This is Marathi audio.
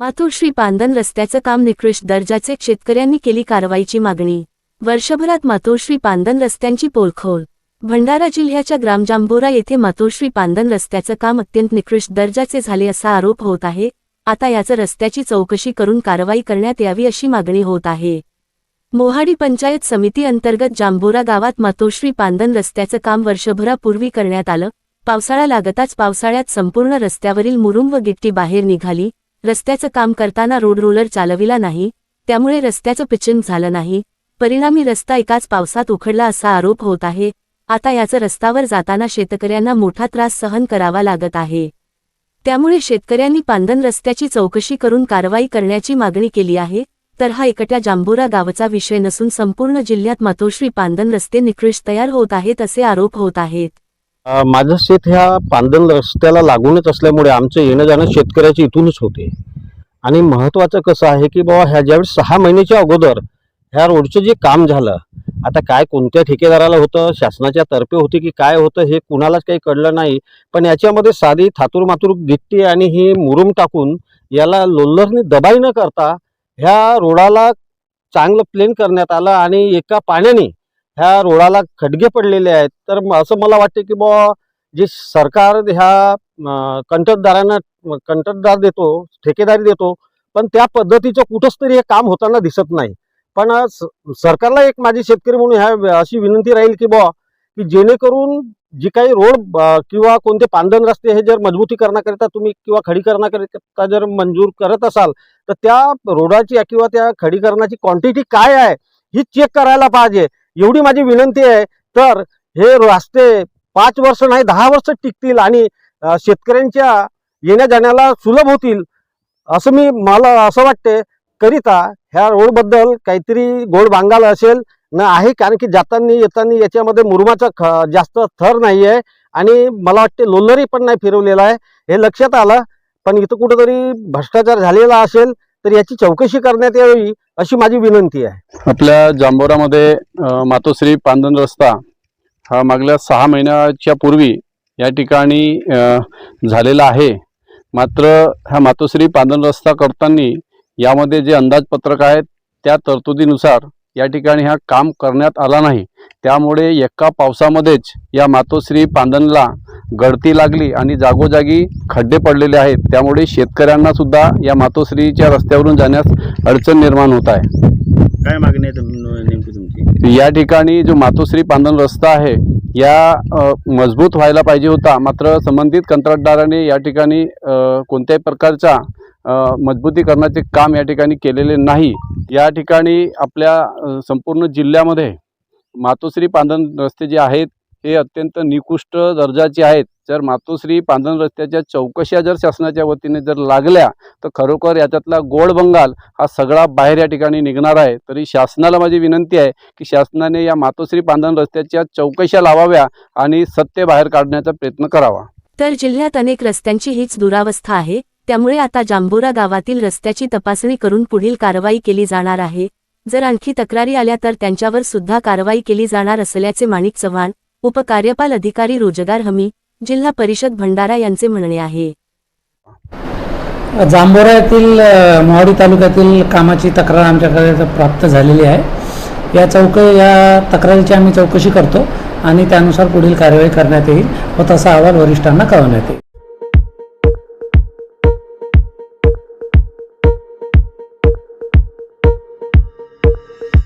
माथूर श्री पांदन रस्त्याचं काम निकृष्ट दर्जाचे शेतकऱ्यांनी केली कारवाईची मागणी. वर्षभरात मातोश्री पांदन रस्त्यांची पोलखोल. भंडारा जिल्ह्याच्या ग्राम जांभोरा येथे मातोश्री पांदन रस्त्याचं काम अत्यंत निकृष्ट दर्जाचे झाले असा आरोप होत आहे. आता याचं रस्त्याची चौकशी करून कारवाई करण्यात यावी अशी मागणी होत आहे. मोहाडी पंचायत समिती अंतर्गत जांभोरा गावात मातोश्री पांदन रस्त्याचं काम वर्षभरापूर्वी करण्यात आलं. पावसाळा लागताच पावसाळ्यात संपूर्ण रस्त्यावरील मुरुम व गिट्टी बाहेर निघाली. रस्त्याचं काम करताना रोड रोलर चालविला नाही त्यामुळे रस्त्याचं पिचिंग झालं नाही परिणामी रस्ता एकाच पावसात उखडला असा आरोप होत आहे आता याचं रस्त्यावर जाताना शेतकऱ्यांना मोठा त्रास सहन करावा लागत आहे. त्यामुळे शेतकऱ्यांनी पांदन रस्त्याची चौकशी करून कारवाई करण्याची मागणी केली आहे तर हा एकट्या जांभोरा गावचा विषय नसून संपूर्ण जिल्ह्यात मातोश्री पांदन रस्ते निकृष तयार होत आहेत असे आरोप होत आहेत. माझं शेत ह्या पांदन रस्त्याला लागूनच असल्यामुळे आमचं येणं जाणं शेतकऱ्याचे इथूनच होते. आणि महत्त्वाचं कसं आहे की बाबा ह्या ज्यावेळेस सहा महिन्याच्या अगोदर ह्या रोडचं जे काम झालं आता काय कोणत्या ठेकेदाराला होतं शासनाच्या तर्फे होते की काय होतं हे कुणालाच काही कळलं नाही. पण याच्यामध्ये साधी थातूर मातूर गिट्टी आणि ही मुरुम टाकून याला लोल्लरने दबाई न करता ह्या रोडाला चांगलं प्लेन करण्यात आलं आणि एका पाण्याने ह्या रोडाला खडगे पडलेले आहेत. तर असं मला वाटतं की बुवा जे सरकार ह्या अं, कंत्राटदारांना कंत्राटदार देतो ठेकेदारी देतो पण त्या पद्धतीचं कुठंच तरी हे काम होताना दिसत नाही. पण स- सरकारला एक माझी शेतकरी म्हणून ह्या अशी विनंती राहील की बुवा की जेणेकरून जी काही रोड किंवा कोणते पांदन रस्ते हे जर मजबूतीकरणाकरिता तुम्ही किंवा खडीकरणाकरिता जर मंजूर करत असाल तर त्या रोडाची किंवा त्या खडीकरणाची क्वांटिटी काय आहे ही चेक करायला पाहिजे. एवढी माझी विनंती आहे तर हे रस्ते पाच वर्ष नाही दहा वर्ष टिकतील आणि शेतकऱ्यांच्या येण्या जाण्याला सुलभ होतील असं मी मला असं वाटते. करिता ह्या रोडबद्दल काहीतरी गोड बांगाल असेल न आहे कारण की जाताना येताना याच्यामध्ये मुरमाचा ख जास्त थर नाही आहे आणि मला वाटते लोलरी पण नाही फिरवलेला आहे. हे लक्षात आलं पण इथं कुठंतरी भ्रष्टाचार झालेला असेल तर याची चौकशी करण्यात यावी अशी माझी विनंती आहे. आपल्या जांभोरामध्ये मातोश्री पांदन रस्ता हा मागल्या सहा महिन्याच्या पूर्वी या ठिकाणी झालेला आहे. मात्र हा मातोश्री पांदन रस्ता करताना यामध्ये जे अंदाजपत्रक आहेत त्या तरतुदीनुसार या ठिकाणी हा काम करण्यात आला नाही. त्यामुळे एका पावसामध्येच या मातोश्री पांदनला गळती लागली आणि जागोजागी खड्डे पडलेले आहेत. त्यामुळे शेतकऱ्यांना सुद्धा या मातोश्रीच्या रस्त्यावरून जाण्यास अडचण निर्माण होत आहे. काय मागणी आहे तुम- नेमकी तुमची? या ठिकाणी जो मातोश्री पांदन रस्ता आहे या अ, मजबूत व्हायला पाहिजे होता. मात्र संबंधित कंत्राटदाराने या ठिकाणी अ, कोणत्याही प्रकारचा अ, मजबूतीकरणाचे काम या ठिकाणी केलेले नाही. या ठिकाणी आपल्या अ, संपूर्ण जिल्ह्यामध्ये मातोश्री पांदन रस्ते जे आहेत हे अत्यंत निकृष्ट दर्जाचे आहेत. जर मातोश्री पांधन रस्त्याच्या चौकशा जर शासनाच्या वतीने जर लागल्या तर खरोखर याच्यातला गोड बंगाल हा सगळा बाहेर या ठिकाणी निघणार आहे. तरी शासनाला माझी विनंती आहे की शासनाने या मातोश्री पांधन रस्त्याच्या चौकशा लावाव्या आणि सत्य बाहेर काढण्याचा प्रयत्न करावा. तर जिल्ह्यात अनेक रस्त्यांची हीच दुरावस्था आहे. त्यामुळे आता जांभोरा गावातील रस्त्याची तपासणी करून पुढील कारवाई केली जाणार आहे. जर आणखी तक्रारी आल्या तर त्यांच्यावर सुद्धा कारवाई केली जाणार असल्याचे माणिक चव्हाण उपकार्यपाल अधिकारी रोजगार हमी जिल्हा परिषद भंडारा यांचे म्हणणे आहे. जांभोरा येथील मोहाडी तालुक्यातील कामाची तक्रार आमच्याकडे प्राप्त झालेली आहे. या चौक या तक्रारीची आम्ही चौकशी करतो आणि त्यानुसार पुढील कारवाई करण्यात येईल व तसा अहवाल वरिष्ठांना कळवण्यात येईल.